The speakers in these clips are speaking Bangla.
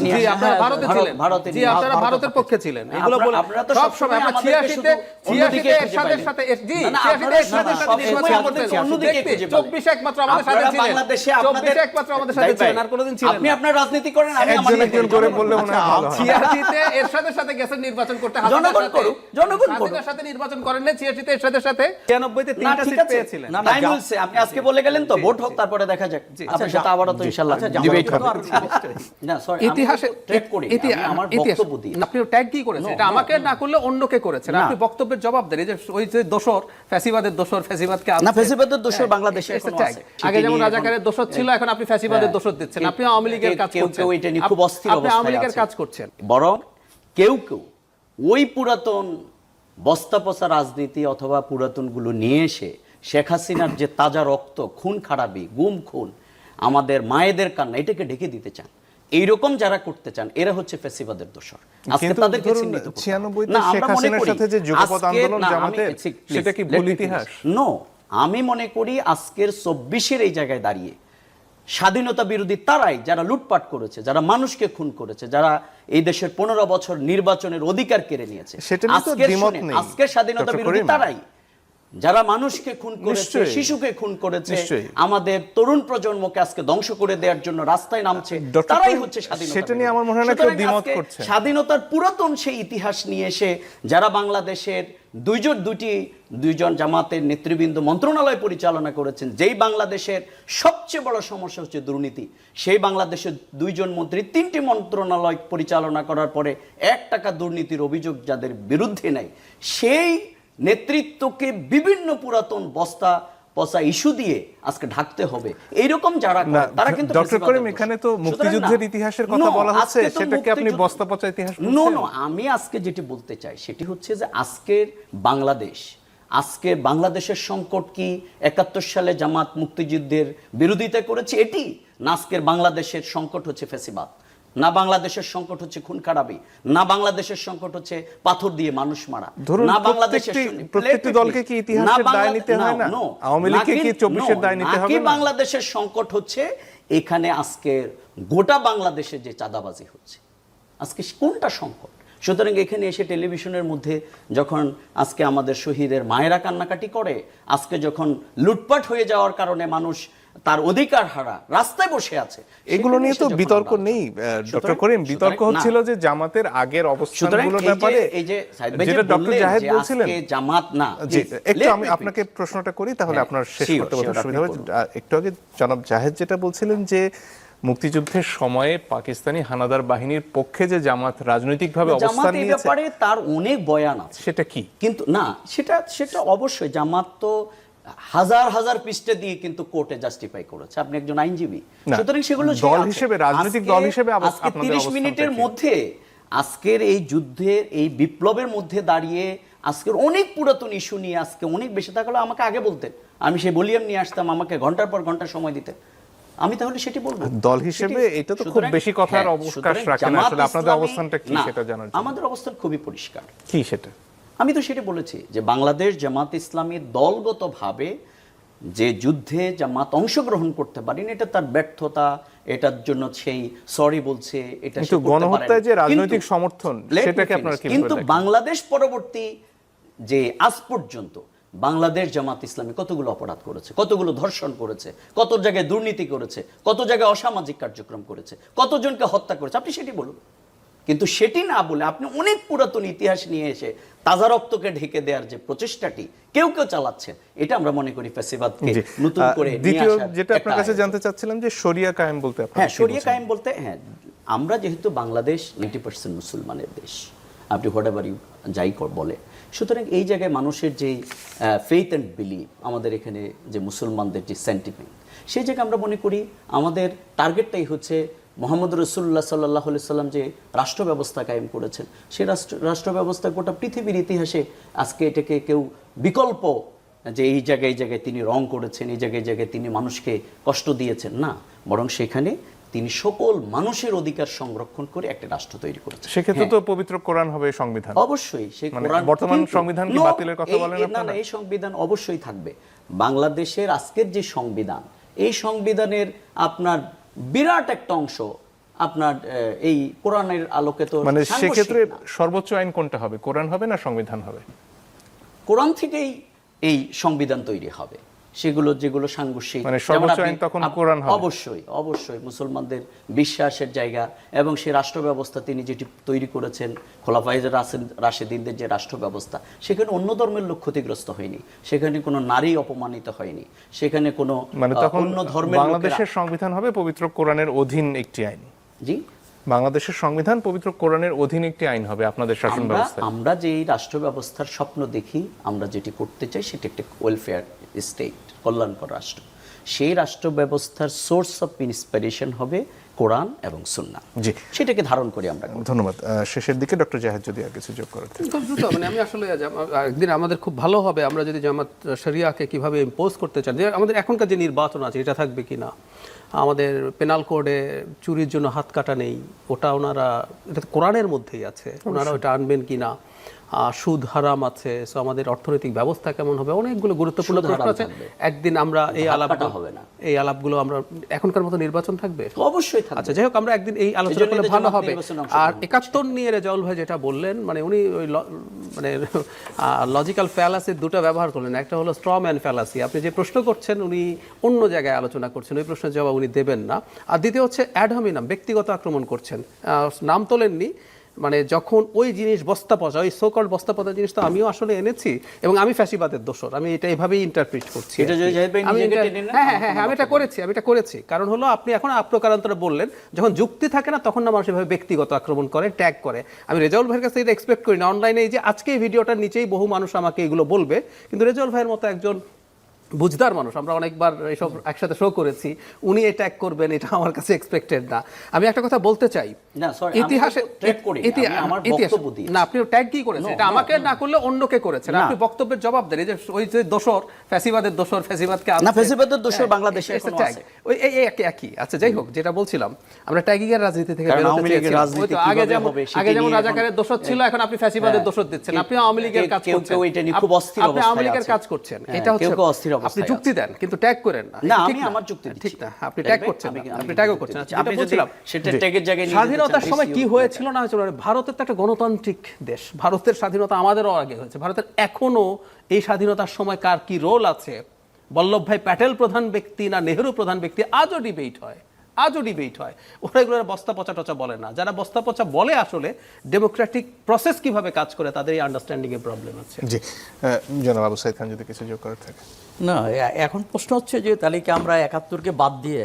নিয়ে জি আপনারা ভারতে ছিলেন জি আপনারা ভারতের পক্ষে ছিলেন। এগুলো বলে আপনারা তো সব সময় আমরা 86 তে 86 খুঁজে এরশাদের সাথে জি না, না, 86 আপনারা- এরশাদের না, না, সাথে নির্বাচন সময় করতেন। অন্যদিকে দেখতে, খুঁজে পাইলেন। 24 একমাত্র আমাদের সাথে ছিলেন। বাংলাদেশে 24 একমাত্র আমাদের সাথে ছিলেন। আর কোনোদিন ছিলেন আপনি আপনার রাজনীতি করেন আমি একজন একজন করে বললে মনে হয় ভালো হয়। ছিয়াশিতে এরশাদের সাথে গেছেন নির্বাচন করতে। জনগণ করুক, জনগণ করুক। সাথে নির্বাচন করেন না ছিয়াশিতে এরশাদের সাথে ছিয়ানব্বইতে না, তিনটা সিট পেয়েছিলেন। না, টাইম হয়েছে। আপনি আজকে বলে গেলেন তো ভোট হোক তারপরে দেখা যাক। আপনার সাথে আবারও তো ইনশাআল্লাহ ডিবেট হবে না সরি ইতিহাসে আমার বক্তব্য আপনি ট্যাগ কি করেছেন? এটা আমাকে না করলে অন্যকে করেছেন। আপনি বক্তব্যের জবাব দেন। এই যে ওই যে দোসর ফ্যাসিবাদের দোসর ফ্যাসিবাদকে না, ফ্যাসিবাদের দোসর হ্যাঁ, বাংলাদেশে এখনও আছে। আগে যেমন রাজাকারের দোসর ছিল এখন আপনি ফ্যাসিবাদের হ্যাঁ। দোসর দিচ্ছেন। আপনি আওয়ামী লীগের কাজ করছেন। কেউ এটা নিয়ে খুব অস্থির আপনি আওয়ামী লীগের কাজ করছেন। বরং কেউ কেউ ওই পুরাতন বস্তা পচা রাজনীতি অথবা পুরাতনগুলো নিয়ে এসে শেখ হাসিনার যে তাজা রক্ত খুন খারাপি গুম খুন আমাদের মায়েদের কান্না এটাকে ঢেকে দিতে চান। এইরকম যারা করতে চান এরা হচ্ছে ফেসিবাদের দোষর আজকে তাদেরকে চিহ্নিত করতে হবে। 96 তে না, আমরা মনে করি সাথে যে যুগপৎ আন্দোলন জামাতের, সেটা কি ভুল ইতিহাস? নো আমি মনে করি আজকের চব্বিশের এই জায়গায় দাঁড়িয়ে স্বাধীনতা বিরোধী তারাই যারা লুটপাট করেছে যারা মানুষকে খুন করেছে যারা এই দেশের পনেরো বছর নির্বাচনের অধিকার কেড়ে নিয়েছে আজকের স্বাধীনতা বিরোধী তারাই যারা মানুষকে খুন করেছে শিশুকে খুন করেছে আমাদের তরুণ প্রজন্মকে আজকে ধ্বংস করে দেওয়ার জন্য রাস্তায় নামছে তারাই হচ্ছে স্বাধীনতা সেটা নিয়ে আমার মনে হয় না কেউ দ্বিমত করছে। স্বাধীনতার পুরাতন সেই ইতিহাস নিয়ে এসে যারা বাংলাদেশের দুইজন দুটি দুইজন জামাতের নেতৃবৃন্দ মন্ত্রণালয় পরিচালনা করেছেন যেই বাংলাদেশের সবচেয়ে বড় সমস্যা হচ্ছে দুর্নীতি সেই বাংলাদেশের দুইজন মন্ত্রী তিনটি মন্ত্রণালয় পরিচালনা করার পরে এক টাকা দুর্নীতির অভিযোগ যাদের বিরুদ্ধে নেয় সেই নেতৃত্বকে বিভিন্ন পুরাতন বস্তা পচা ইস্যু দিয়ে আজকে ঢাকতে হবে। এইরকম যারা তারা কিন্তু ডক্টর করিম এখানে তো মুক্তিযুদ্ধের ইতিহাসের কথা বলা হচ্ছে সেটাকে আপনি বস্তা পচা ইতিহাস নো নো আমি আজকে যেটি বলতে চাই সেটি হচ্ছে যে আজকের বাংলাদেশ আজকে বাংলাদেশের সংকট কি একাত্তর সালে জামাত মুক্তিযুদ্ধের বিরোধিতা করেছে? এটি না আজকের বাংলাদেশের সংকট হচ্ছে ফেসিবাদ। না বাংলাদেশের সংকট হচ্ছে খুন খারাপি না বাংলাদেশের সংকট হচ্ছে পাথর দিয়ে মানুষ মারা না বাংলাদেশের প্রত্যেকটি- দলকে কি ইতিহাসের দায় নিতে হয় না? আওয়ামী লীগকে কি 24 এর দায় নিতে হবে না? বাংলাদেশের সংকট হচ্ছে এখানে আজকে গোটা বাংলাদেশে যে চাঁদাবাজি হচ্ছে আজকে কোনটা সংকট সুতরাং এখানে এসে টেলিভিশনের মধ্যে যখন আজকে আমাদের শহীদের মায়েরা কান্নাকাটি করে আজকে যখন লুটপাট হয়ে যাওয়ার কারণে মানুষ তার অধিকার হারা রাস্তায় বসে আছে এগুলো নিয়ে তো বিতর্ক নেই ডক্টর করিম বিতর্ক হচ্ছিল যে জামাতের আগের অবস্থানগুলোর ব্যাপারে এই যে সাইদ ভাই যে যেটা ডক্টর জাহেদ যে বলছিলেন। জামাত না একটু আমি আপনাকে প্রশ্নটা করি তাহলে হ্যাঁ, আপনার শেষ করতে সুবিধা হবে একটু আগে জনাব জাহেদ যেটা বলছিলেন যে মুক্তিযুদ্ধের সময়ে পাকিস্তানি হানাদার বাহিনীর পক্ষে যে জামাত রাজনৈতিকভাবে অবস্থান নিয়েছে ব্যাপারে তার অনেক বয়ান আছে। সেটা কি? কিন্তু না সেটা সেটা অবশ্যই জামাত তো হাজার হাজার পৃষ্ঠা দিয়ে কিন্তু কোর্টে জাস্টিফাই করেছে। আপনি একজন আইনজীবী। সুতরাং সেগুলো দল হিসেবে, রাজনৈতিক দল হিসেবে আজকে 30 মিনিটের মধ্যে আজকের এই যুদ্ধের এই বিপ্লবের মধ্যে দাঁড়িয়ে আজকের অনেক পুরাতন ইস্যু নিয়ে আজকে অনেক বেশি থাকলে আমাকে আগে বলতেন। আমি সেই বলিয়াম নিয়ে আসতাম আমাকে ঘণ্টার পর ঘণ্টা সময় দিতেন। আমি তাহলে সেটি বলব। দল হিসেবে এটা তো খুব বেশি কথার হ্যাঁ, অবকাশ সুতরাং রাখে না। জামাত আসলে আপনাদের অবস্থানটা কি সেটা জানার জন্য। আমাদের অবস্থান খুবই পরিষ্কার। কি সেটা? আমি তো সেটা বলেছি যে বাংলাদেশ জামাত ইসলামী দলগতভাবে যে যুদ্ধে জামাত অংশগ্রহণ করতে পারেনি এটা তার ব্যর্থতা এটার জন্য সেই সরি বলছে এটা গণহত্যায় যে রাজনৈতিক সমর্থন, সেটাকে আপনারা কিন্তু বাংলাদেশ পরবর্তী যে আজ পর্যন্ত বাংলাদেশ জামাত ইসলামী কতগুলো অপরাধ করেছে কতগুলো ধর্ষণ করেছে কত জায়গায় দুর্নীতি করেছে কত জায়গায় অসামাজিক কার্যক্রম করেছে কতজনকে হত্যা করেছে আপনি সেটি বলুন। কিন্তু সেটি না বলে আপনি অনেক পুরাতন ইতিহাস নিয়ে এসে তাজা রক্তকে ঢেকে দেওয়ার যে প্রচেষ্টাটি কেউ কেউ চালাচ্ছেন এটা আমরা মনে করি ফ্যাসিবাদকে নতুন করে দ্বিতীয় যেটা আপনার কাছে জানতে চাচ্ছিলাম যে শরিয়া কায়েম বলতে হ্যাঁ শরিয়া কায়েম বলতে হ্যাঁ আমরা যেহেতু বাংলাদেশ নাইনটি পার্সেন্ট মুসলমানের দেশ আপনি হোয়াট এভার ইউ যাই বলে। সুতরাং এই জায়গায় মানুষের যে ফেইথ অ্যান্ড বিলিভ আমাদের এখানে যে মুসলমানদের যে সেন্টিমেন্ট সেই জায়গায় আমরা মনে করি আমাদের টার্গেটটাই হচ্ছে মোহাম্মদ রসুল্লাহ সাল্লাহ সাল্লাম যে রাষ্ট্র ব্যবস্থা কায়েম করেছেন সেই রাষ্ট্র রাষ্ট্র ব্যবস্থা গোটা পৃথিবীর ইতিহাসে আজকে এটাকে কেউ বিকল্প যে এই জায়গায় এই জায়গায় তিনি রং করেছেন এই জায়গায় জায়গায় তিনি মানুষকে কষ্ট দিয়েছেন। না বরং সেখানে তিনি সকল মানুষের অধিকার সংরক্ষণ করে একটা রাষ্ট্র তৈরি করেছেন। সেক্ষেত্রে তো পবিত্র কোরআন হবে সংবিধান। অবশ্যই সেই মানে কোরআন বর্তমান সংবিধান কি বাতিলের কথা বলেন না না এই সংবিধান অবশ্যই থাকবে। বাংলাদেশের আজকের যে সংবিধান এই সংবিধানের আপনার বিরাট একটা অংশ আপনার এই কোরআনের আলোকে তো মানে সেক্ষেত্রে সর্বোচ্চ আইন কোনটা হবে? কোরআন হবে না সংবিধান হবে? কোরআন থেকেই এই সংবিধান তৈরি হবে। সেগুলো যেগুলো সাংঘর্ষিক। মানে তখন কোরআন অবশ্যই অবশ্যই মুসলমানদের বিশ্বাসের জায়গা এবং সেই রাষ্ট্র ব্যবস্থা তিনি যেটি তৈরি করেছেন খোলাফাইজ রাশেদিনদের যে রাষ্ট্র ব্যবস্থা সেখানে অন্য ধর্মের লোক ক্ষতিগ্রস্ত হয়নি সেখানে কোনো নারী অপমানিত হয়নি সেখানে কোনো মানে অন্য ধর্মের বাংলাদেশের সংবিধান হবে পবিত্র কোরআনের অধীন একটি আইন। জি? বাংলাদেশের সংবিধান পবিত্র কোরআনের অধীন একটি আইন হবে আপনাদের শাসন আমরা ব্যবস্থায়। আমরা যে এই রাষ্ট্র ব্যবস্থার স্বপ্ন দেখি আমরা যেটি করতে চাই সেটি একটা ওয়েলফেয়ার স্টেট কল্যাণকর রাষ্ট্র। সেই রাষ্ট্র ব্যবস্থার সোর্স অফ ইন্সপিরেশন হবে কোরআন এবং সুন্নাহ। জি। সেটাকে ধারণ করি আমরা ধন্যবাদ। শেষের দিকে ডক্টর জাহেদ যদি আর কিছু যোগ করেন খুব দ্রুত মানে আমি আসলে একদিন আমাদের খুব ভালো হবে আমরা যদি জামাত শরিয়াকে কীভাবে ইম্পোজ করতে চান আমাদের এখনকার যে নির্বাচন আছে এটা থাকবে কি না আমাদের পেনাল কোডে চুরির জন্য হাত কাটা নেই ওটা ওনারা এটা তো কোরআনের মধ্যেই আছে ওনারা ওটা আনবেন কি না সুদ হারাম আছে সো আমাদের অর্থনৈতিক ব্যবস্থা কেমন হবে? অনেকগুলো গুরুত্বপূর্ণ প্রশ্ন আছে। একদিন আমরা এই হাত আলাপ কাটা হবে না। এই আলাপগুলো আমরা এখনকার মতো নির্বাচন থাকবে? অবশ্যই থাকবে। আচ্ছা যাই হোক আমরা একদিন এই আলোচনা করলে ভালো হবে। আর একাত্তর নিয়ে রেজাউল ভাই যেটা বললেন মানে উনি ওই মানে লজিক্যাল ফ্যালাসির দুটো ব্যবহার করলেন। একটা হলো স্ট্র ম্যান ফ্যালাসি আপনি যে প্রশ্ন করছেন উনি অন্য জায়গায় আলোচনা করছেন ওই প্রশ্নের জবাব উনি দেবেন না। আর দ্বিতীয় হচ্ছে অ্যাডহমিনাম ব্যক্তিগত আক্রমণ করছেন। নাম তোলেননি। মানে যখন ওই জিনিস বস্তা পচা ওই সোকল বস্তা পচা জিনিস তো আমিও আসলে এনেছি এবং আমি ফ্যাসিবাদের দোষর। আমি এটা এভাবেই ইন্টারপ্রিট করছি হ্যাঁ হ্যাঁ হ্যাঁ, আমি এটা করেছি আমি এটা করেছি। কারণ হলো আপনি এখন আপ্রকারান্তরে বললেন যখন যুক্তি থাকে না তখন না মানুষ এভাবে ব্যক্তিগত আক্রমণ করে ট্যাগ করে। আমি রেজাউল ভাইয়ের কাছে এটা এক্সপেক্ট করি না। অনলাইনে এই যে আজকে এই ভিডিওটার নিচেই বহু মানুষ আমাকে এগুলো বলবে কিন্তু রেজাউল ভাইয়ের মতো একজন বুঝদার মানুষ আমরা অনেকবার এইসব একসাথে শো করেছি উনি ট্যাগ করবেন এটা আমার কাছে এক্সপেক্টেড না। আমি একটা কথা বলতে চাই না, ইতিহাসে ইতিহাস- আপনি ট্যাগ কি করেছেন? এটা আমাকে না করলে অন্যকে করেছেন। আপনি বক্তব্যের জবাব দেন এই যে ওই যে দোষর ফ্যাসিবাদের দোষর ফ্যাসিবাদকে না, ফ্যাসিবাদের দোষর হ্যাঁ, বাংলাদেশে এখনও আছে। ওই এই একই একই। আচ্ছা যাই হোক যেটা বলছিলাম আমরা ট্যাগিং এর রাজনীতি থেকে বেরোতে আগে যেমন আগে যেমন রাজাকারের দোষর ছিল এখন আপনি ফ্যাসিবাদের দোষর দিচ্ছেন। আপনি আওয়ামী লীগের কাজ করছেন কেউ এটা নিয়ে খুব আপনি আওয়ামী লীগের কাজ করছেন। হ্যাঁ, এটা হচ্ছে অস্থির আপনি যুক্তি দেন কিন্তু ট্যাগ করেন না। না, আমি আমার যুক্তি ঠিক না আপনি ট্যাগ করছেন আমি- আমি আপনি ট্যাগও করছেন আপনি যেটা বলছিলাম সেটা ট্যাগের জায়গায় স্বাধীনতার সময় কি হয়েছিল না হয়েছিল? ভারতের তো একটা গণতান্ত্রিক দেশ। ভারতের স্বাধীনতা আমাদেরও আগে হয়েছে। ভারতের এখনও এই স্বাধীনতার সময় কার কি রোল আছে? বল্লভভাই প্যাটেল প্রধান ব্যক্তি না নেহরু প্রধান ব্যক্তি? আজও ডিবেট হয়। আজও ডিবেট হয়। ওরা এগুলো বস্তা পচা টচা বলে না। যারা বস্তা পচা বলে আসলে ডেমোক্রেটিক প্রসেস কীভাবে কাজ করে তাদের এই আন্ডারস্ট্যান্ডিং এর প্রবলেম আছে। জি জনাব আবু সাইদ খান যদি কিছু যোগ করার থাকে। না এখন প্রশ্ন হচ্ছে যে তাহলে কি আমরা একাত্তরকে বাদ দিয়ে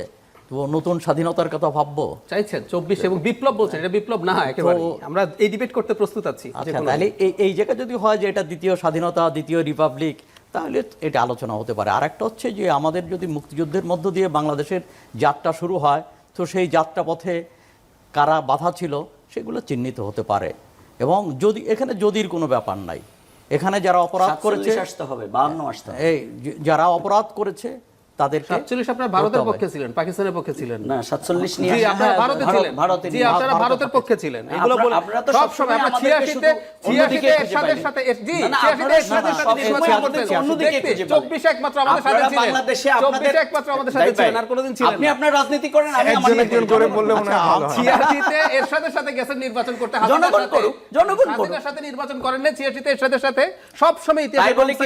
তো নতুন স্বাধীনতার কথা ভাববো? চাইছেন চব্বিশ এবং বিপ্লব বলছেন এটা বিপ্লব না একেবারে আমরা এই ডিবেট করতে প্রস্তুত আছি আচ্ছা তাহলে এই এই জায়গায় যদি হয় যে এটা দ্বিতীয় স্বাধীনতা দ্বিতীয় রিপাবলিক তাহলে এটা আলোচনা হতে পারে। আর একটা হচ্ছে যে আমাদের যদি মুক্তিযুদ্ধের মধ্য দিয়ে বাংলাদেশের যাত্রা শুরু হয় তো সেই যাত্রা পথে কারা বাধা ছিল সেগুলো চিহ্নিত হতে পারে। এবং যদি এখানে যদির কোনো ব্যাপার নাই। এখানে যারা অপরাধ করেছে আসতে হবে 52 আসতে এই যারা অপরাধ করেছে তাদেরকে সাতচল্লিশ আপনার ভারতের পক্ষে ছিলেন পাকিস্তানের পক্ষে ছিলেন না না 47 নিয়ে আপনারা হ্যাঁ, ভারতে ছিলেন ভারতে জি আপনারা ভারতের পক্ষে ছিলেন এগুলো বলে আপনারা তো সব সবসময় সময় আমরা আমাদেরকে 86 শুধু তে 86 খুঁজে এরশাদের সাথে জি না, না, 86 আপনারা এরশাদের সাথে সবসময় নির্বাচন করতেন। অন্যদিকে দেখতে, খুঁজে 24 একমাত্র আমাদের সাথে ছিলেন বাংলাদেশে 24 আপনাদের- একমাত্র আমাদের সাথে ছিলেন আর কোনোদিন ছিলেন আপনি আপনার রাজনীতি করেন আমি আমার একজন করে বললে মনে হয় হয়। ছিয়াশিতে এরশাদের সাথে গেছেন নির্বাচন করতে জনগণ সাথে। করুক, জনগণ করুক। সাথে নির্বাচন করেন না ছিয়াশিতে এরশাদের সাথে সব সময় তাই ইতিহাসে বলে কি।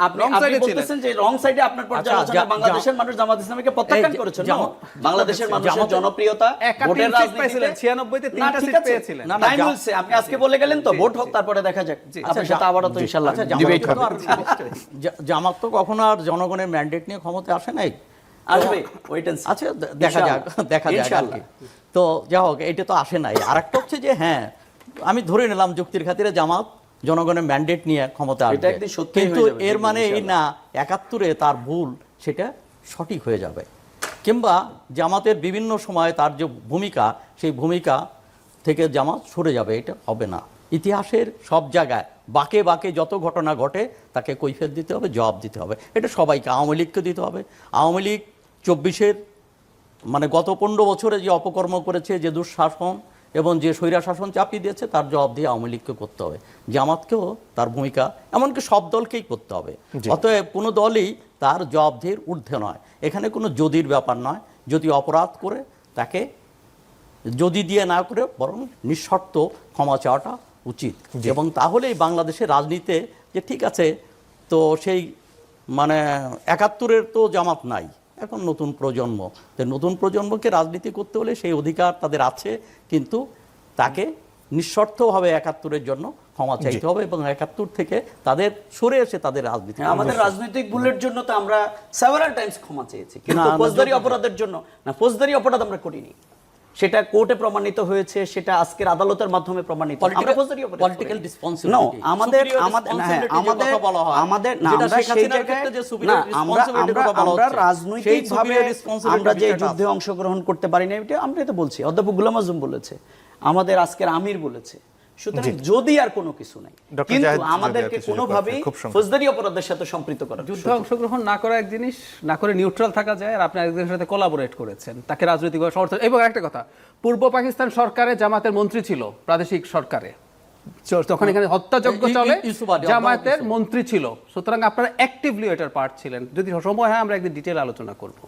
আপনি। বলতেছেন যে রং সাইডে আপনার পর্যালোচনা যা- বাংলাদেশের মানুষ জামাত ইসলামীকে প্রত্যাখ্যান করেছেন বাংলাদেশের মানুষের জনপ্রিয়তা ভোটের রাজনীতিতে 96 তে সিট পেয়েছিলেন। না, বলছে আপনি আজকে বলে গেলেন তো ভোট হোক তারপরে দেখা যাক। আপনার সাথে আবারও তো ইনশাআল্লাহ আচ্ছা, ডিবেট হবে। আর- জা- জামাত তো কখনো আর জনগণের ম্যান্ডেট নিয়ে ক্ষমতা আসে নাই? আসবে ওয়েট এন্ড আচ্ছা দেখা যাক দেখা যাক তো যা হোক এটা তো আসে নাই। আর একটা হচ্ছে যে হ্যাঁ আমি ধরে নিলাম যুক্তির খাতিরে জামাত জনগণের ম্যান্ডেট নিয়ে ক্ষমতা আসবে। কিন্তু এর মানে এই না একাত্তরে তার ভুল সেটা সঠিক হয়ে যাবে। কিংবা জামাতের বিভিন্ন সময় তার যে ভূমিকা সেই ভূমিকা থেকে জামাত সরে যাবে এটা হবে না। ইতিহাসের সব জায়গায় বাকে বাকে যত ঘটনা ঘটে তাকে কৈফিয়ত দিতে হবে জবাব দিতে হবে। এটা সবাইকে আওয়ামী লীগকে দিতে হবে। আওয়ামী লীগ চব্বিশের মানে গত পনেরো বছরে যে অপকর্ম করেছে যে দুঃশাসন এবং যে স্বৈরা শাসন চাপিয়ে দিয়েছে তার জবাব দিয়ে আওয়ামী লীগকে করতে হবে। জামাতকেও তার ভূমিকা এমনকি সব দলকেই করতে হবে। অতএব কোনো দলই তার জবাব জবাবদিহির ঊর্ধ্বে নয়। এখানে কোনো যদির ব্যাপার নয়। যদি অপরাধ করে তাকে যদি দিয়ে না করে বরং নিঃশর্ত ক্ষমা চাওয়াটা উচিত। এবং তাহলেই বাংলাদেশের রাজনীতিতে যে ঠিক আছে তো সেই মানে একাত্তরের তো জামাত নাই। এখন নতুন প্রজন্ম। তো নতুন প্রজন্মকে রাজনীতি করতে হলে সেই অধিকার তাদের আছে কিন্তু তাকে নিঃশর্তভাবে একাত্তরের জন্য ক্ষমা চাইতে হবে এবং একাত্তর থেকে তাদের সরে এসে তাদের রাজনীতি হ্যাঁ, আমাদের রাজনৈতিক ভুলের জন্য তো আমরা সেভারাল টাইমস ক্ষমা চেয়েছি কিন্তু ফৌজদারি অপরাধের জন্য না ফৌজদারি অপরাধ আমরা করিনি। সেটা কোর্টে প্রমাণিত হয়েছে সেটা আজকের আদালতের মাধ্যমে প্রমাণিত। আমরা আমাদের আমাদের যে আমাদের কথা বলা আমাদের না যেটা আমরা সেই জায়গায় ক্ষেত্রে যে না superior আমরা আমরা আমরা রাজনৈতিকভাবে আমরা যে যুদ্ধে অংশগ্রহণ করতে পারি না এটা আমরা তো বলছি। অধ্যাপক গুলাম আজম বলেছে। আমাদের আজকের আমির বলেছে। সুতরাং যদি আর কোনো কিছু নাই কিন্তু আমাদেরকে কোনোভাবেই ফৌজদারি অপরাধের সাথে সম্পৃক্ত করা যুদ্ধে অংশগ্রহণ না করা এক জিনিস না করে নিউট্রাল থাকা যায় আর আপনি একজনের সাথে কোলাবোরেট করেছেন। তাকে রাজনৈতিকভাবে সমর্থন এবং একটা কথা পূর্ব পাকিস্তান সরকারে জামাতের মন্ত্রী ছিল প্রাদেশিক সরকারে। তখন এখানে হত্যাযজ্ঞ চলে জামায়াতের মন্ত্রী ছিল। সুতরাং আপনারা অ্যাক্টিভলি এটার পার্ট ছিলেন। যদি সময় হয় আমরা একদিন ডিটেল আলোচনা করব।